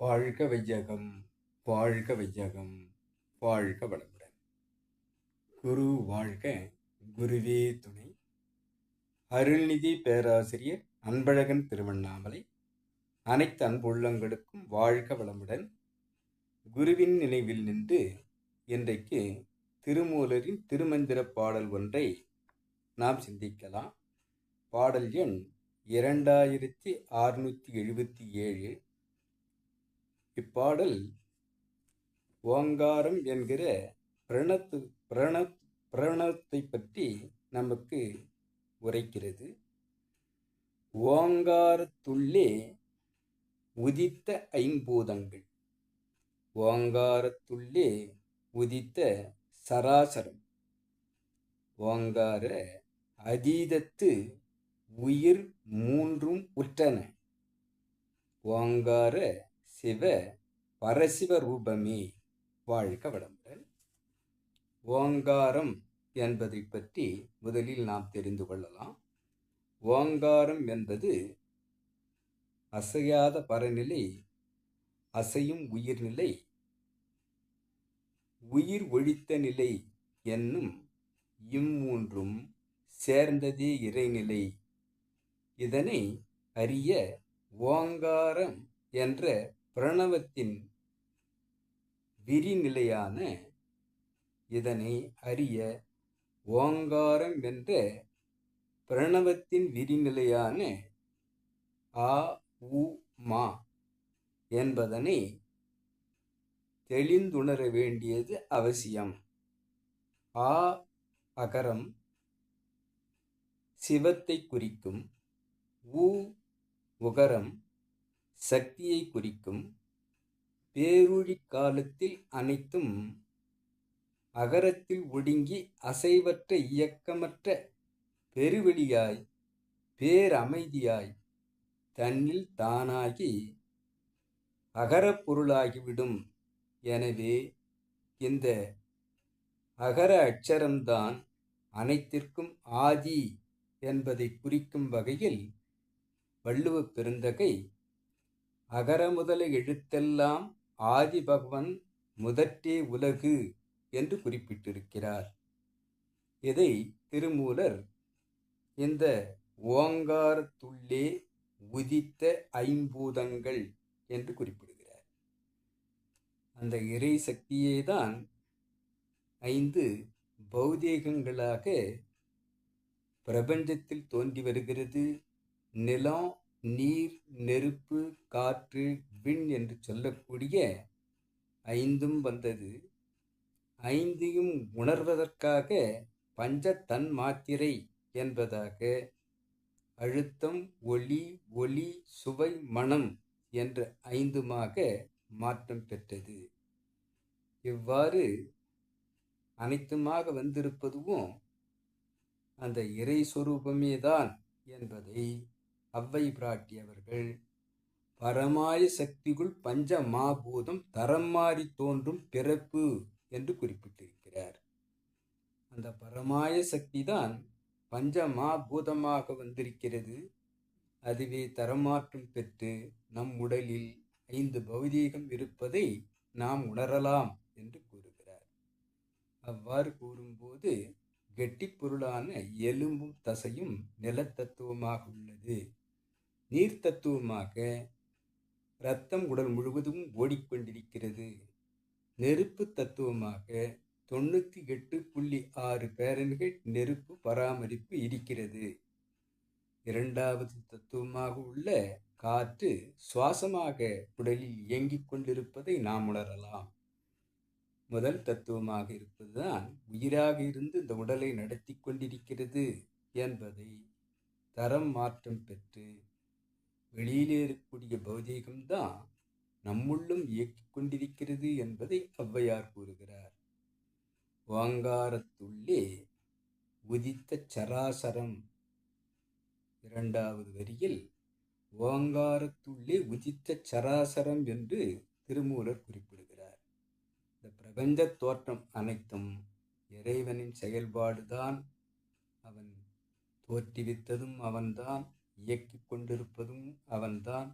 வாழ்க வையகம் வாழ்க வையகம் வாழ்க வளமுடன். குரு வாழ்க குருவே துணை. அருள்நிதி பேராசிரியர் அன்பழகன் திருவண்ணாமலை. அனைத்து அன்புள்ளங்களுக்கும் வாழ்க வளமுடன். குருவின் நினைவில் நின்று இன்றைக்கு திருமூலரின் திருமந்திர பாடல் ஒன்றை நாம் சிந்திக்கலாம். பாடல் எண் இரண்டாயிரத்தி அறுநூற்றி எழுபத்தி ஏழு. இப்பாடல் ஓங்காரம் என்கிற பிரணத்து பிரண பிரணத்தை பற்றி நமக்கு உரைக்கிறது. ஓங்காரத்துள்ளே உதித்த ஐம்பூதங்கள். ஓங்காரத்துள்ளே உதித்த சராசரம். ஓங்கார அதீதத்து உயிர் மூன்றும் உற்றன. ஓங்கார சிவ பரசிவ ரூபமே வாழ்க வளமுடன். ஓங்காரம் என்பதை பற்றி முதலில் நாம் தெரிந்து கொள்ளலாம். ஓங்காரம் என்பது அசையாத பரநிலை அசையும் உயிர்நிலை உயிர் ஒழித்த நிலை என்னும் இம்மூன்றும் சேர்ந்ததே இறைநிலை. இதனை அறிய ஓங்காரம் என்ற பிரணவத்தின் விரிநிலையான இதனை அறிய ஓங்காரம் என்ற பிரணவத்தின் விரிநிலையான ஆ உ மா என்பதனை தெளிந்துணர வேண்டியது அவசியம். ஆ அகரம் சிவத்தை குறிக்கும் உ உகரம் சக்தியை குறிக்கும் பேரொழி காலத்தில் அனைத்தும் அகரத்தில் ஒடுங்கி அசைவற்ற இயக்கமற்ற பெருவெளியாய் பேரமைதியாய் தன்னில் தானாகி அகரப் பொருளாகிவிடும். எனவே இந்த அகர அச்சரம்தான் அனைத்திற்கும் ஆதி என்பதை குறிக்கும் வகையில் வள்ளுவ பெருந்தகை அகர முதல எழுத்தெல்லாம் ஆதி பகவன் முதற்றே உலகு என்று குறிப்பிட்டிருக்கிறார். இதை திருமூலர் இந்த ஓங்காரத்துள்ளே உதித்த ஐம்பூதங்கள் என்று குறிப்பிடுகிறார். அந்த இறை சக்தியே தான் ஐந்து பௌதீகங்களாக பிரபஞ்சத்தில் தோன்றி வருகிறது. நிலம் நீர் நெருப்பு காற்று விண் என்று சொல்லக்கூடிய ஐந்தும் வந்தது. ஐந்தையும் உணர்வதற்காக பஞ்ச தன் மாத்திரை என்பதாக அழுத்தம் ஒளி ஒளி சுவை மனம் என்ற ஐந்துமாக மாற்றம் பெற்றது. இவ்வாறு அனைத்துமாக வந்திருப்பதுவும் அந்த இறை சொரூபமே தான் என்பதை அவ்வை பிராட்டி அவர்கள் பரமாய சக்திக்குள் பஞ்ச மாபூதம் தரம் மாறி தோன்றும் பிறப்பு என்று குறிப்பிட்டிருக்கிறார். அந்த பரமாய சக்தி தான் பஞ்ச மாபூதமாக வந்திருக்கிறது. அதுவே தரமாற்றம் பெற்று நம் உடலில் ஐந்து பௌதீகம் இருப்பதை நாம் உணரலாம் என்று கூறுகிறார். அவ்வாறு கூறும்போது கெட்டிப்பொருளான எலும்பும் தசையும் நிலத்தத்துவமாக உள்ளது. நீர் தத்துவமாக இரத்தம் உடல் முழுவதும் ஓடிக்கொண்டிருக்கிறது. நெருப்பு தத்துவமாக தொண்ணூற்றி எட்டு புள்ளி ஆறு பேரன்கள் நெருப்பு பராமரிப்பு இருக்கிறது. இரண்டாவது தத்துவமாக உள்ள காற்று சுவாசமாக உடலில் இயங்கிக் கொண்டிருப்பதை நாம் உணரலாம். முதல் தத்துவமாக இருப்பதுதான் உயிராக இருந்து இந்த உடலை நடத்தி கொண்டிருக்கிறது என்பதை தரம் மாற்றம் பெற்று வெளியிலே இருக்கக்கூடிய பௌதீகம்தான் நம்முள்ளும் இயக்கிக் கொண்டிருக்கிறது என்பதை ஔவையார் கூறுகிறார். ஓங்காரத்துள்ளே உதித்த சராசரம். இரண்டாவது வரியில் ஓங்காரத்துள்ளே உதித்த சராசரம் என்று திருமூலர் குறிப்பிடுகிறார். இந்த பிரபஞ்ச தோற்றம் அனைத்தும் இறைவனின் செயல்பாடுதான். அவன் தோற்றுவித்ததும் அவன்தான். இயக்கிக் கொண்டிருப்பதும் அவன்தான்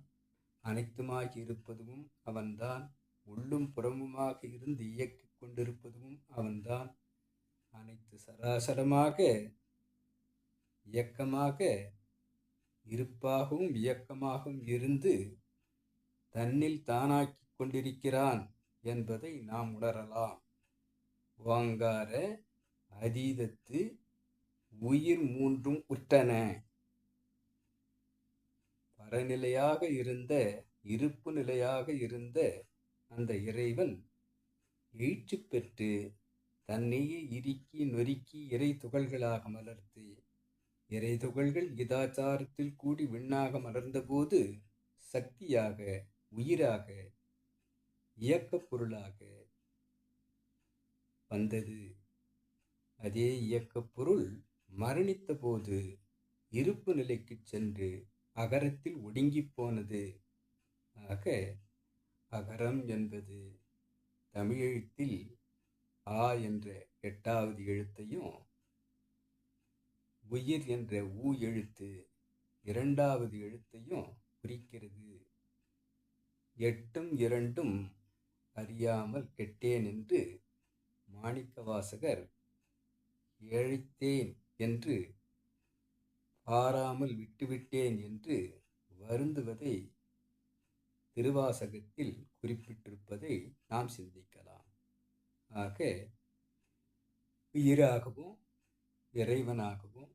அனைத்துமாகி இருப்பதும் அவன்தான் உள்ளும் புறமுமாக இருந்து இயக்கிக் கொண்டிருப்பதும் அவன்தான் அனைத்து சராசரமாக இயக்கமாக இருப்பாகவும் இயக்கமாகவும் இருந்து தன்னில் தானாக்கிக் கொண்டிருக்கிறான் என்பதை நாம் உணரலாம். ஓங்கார அதீதத்து உயிர் மூன்றும் உற்றன. அறநிலையாக இருந்த இருப்பு நிலையாக இருந்த அந்த இறைவன் எழுச்சி பெற்று தன்னையே இறுக்கி நொறுக்கி இறை துகள்களாக மலர்த்து இறை துகள்கள் இதாச்சாரத்தில் கூடி விண்ணாக மலர்ந்தபோது சக்தியாக உயிராக இயக்கப் பொருளாக வந்தது. அதே இயக்கப் பொருள் மரணித்த போது இருப்பு நிலைக்கு சென்று அகரத்தில் ஒடுங்கிப் போனது. ஆக அகரம் என்பது தமிழெழுத்தில் ஆ என்ற எட்டாவது எழுத்தையும் உயிர் என்ற ஊ எழுத்து இரண்டாவது எழுத்தையும் குறிக்கிறது. எட்டும் இரண்டும் அறியாமல் கெட்டேன் என்று மாணிக்கவாசகர் ஏழைத்தேன் என்று பாராமல் விட்டுவிட்டேன் என்று வருந்துவதை திருவாசகத்தில் குறிப்பிட்டிருப்பதை நாம் சிந்திக்கலாம். ஆக உயிராகவும் இறைவனாகவும்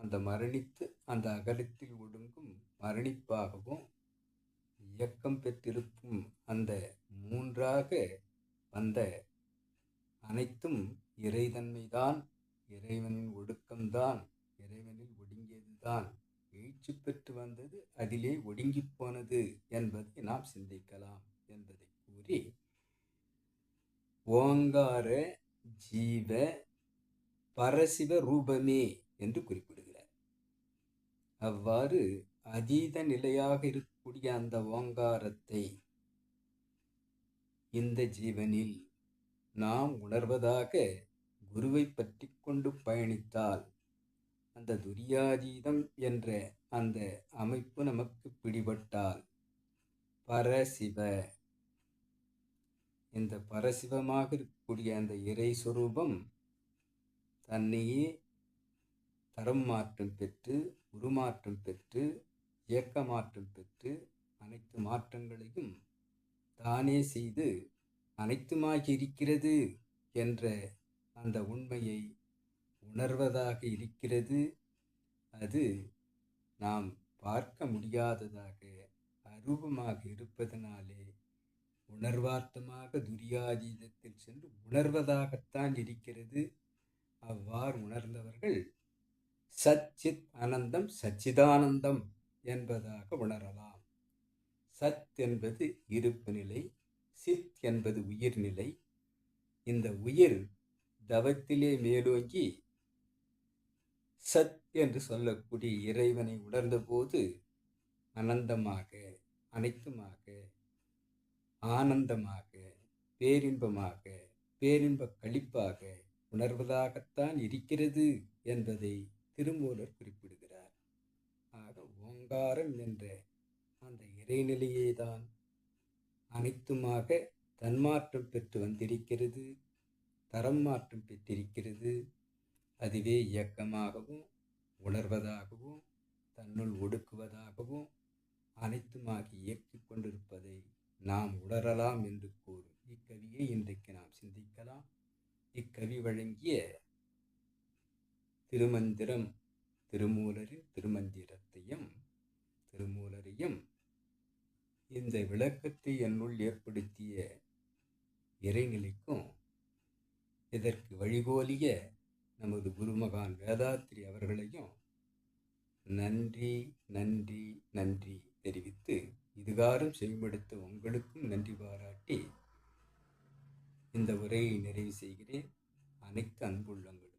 அந்த மரணித்து அந்த அகலத்தில் ஒடுங்கும் மரணிப்பாகவும் இயக்கம் பெற்றிருக்கும் அந்த மூன்றாக வந்த அனைத்தும் இறைதன்மைதான் இறைவனின் ஒடுக்கம்தான் இறைவனில் தான் எழுச்சி பெற்று வந்தது அதிலே ஒடுங்கி போனது என்பதை நாம் சிந்திக்கலாம் என்பதை கூறி ஓங்கார ஜீவ பரசிவ ரூபமே என்று குறிப்பிடுகிறார். அவ்வாறு அதீத நிலையாக இருக்கக்கூடிய அந்த ஓங்காரத்தை இந்த ஜீவனில் நாம் உணர்வதாக குருவை பற்றி கொண்டு பயணித்தால் அந்த துரியாதீதம் என்ற அந்த அமைப்பு நமக்கு பிடிபட்டால் பரசிவ. இந்த பரசிவமாக இருக்கக்கூடிய அந்த இறை சொரூபம் தன்னையே தரம் மாற்றம் பெற்று உருமாற்றம் பெற்று இயக்க மாற்றம் பெற்று அனைத்து மாற்றங்களையும் தானே செய்து அனைத்துமாகி இருக்கிறது என்ற அந்த உண்மையை உணர்வதாக இருக்கிறது. அது நாம் பார்க்க முடியாததாக அரூபமாக இருப்பதனாலே உணர்வார்த்தமாக துரியாதீதத்தில் சென்று உணர்வதாகத்தான் இருக்கிறது. அவ்வாறு உணர்ந்தவர்கள் சச்சித் அனந்தம் சச்சிதானந்தம் என்பதாக உணரலாம். சத் என்பது இருப்பு நிலை சித் என்பது உயிர்நிலை இந்த உயிர் தவத்திலே மேலோங்கி சத் என்று சொல்லக்கூடிய இறைவனை உணர்ந்தபோது அனந்தமாக அனைத்துமாக ஆனந்தமாக பேரின்பமாக பேரின்ப கழிப்பாக உணர்வதாகத்தான் இருக்கிறது என்பதை திருமூலர் குறிப்பிடுகிறார். ஆக ஓங்காரம் என்ற அந்த இறைநிலையே தான் அனைத்துமாக தன்மாற்றம் பெற்று வந்திருக்கிறது தரம் மாற்றம் பெற்றிருக்கிறது. அதுவே இயக்கமாகவும் உணர்வதாகவும் தன்னுள் ஒடுக்குவதாகவும் அனைத்துமாகி இயக்கிக் கொண்டிருப்பதை நாம் உணரலாம் என்று கூறும். இக்கவியை இன்றைக்கு நாம் சிந்திக்கலாம். இக்கவி வழங்கிய திருமந்திரம் திருமூலரின் திருமந்திரத்தையும் திருமூலரையும் இந்த விளக்கத்தை என்னுள் ஏற்படுத்திய இறைநிலைக்கும் இதற்கு வழிகோலிய நமது குருமகான் வேதாத்திரி அவர்களையும் நன்றி நன்றி நன்றி தெரிவித்து இதுகாரும் செய்படுத்த உங்களுக்கும் நன்றி பாராட்டி இந்த உரையை நிறைவு செய்கிறேன். அனைத்து அன்புள்ளங்கள்.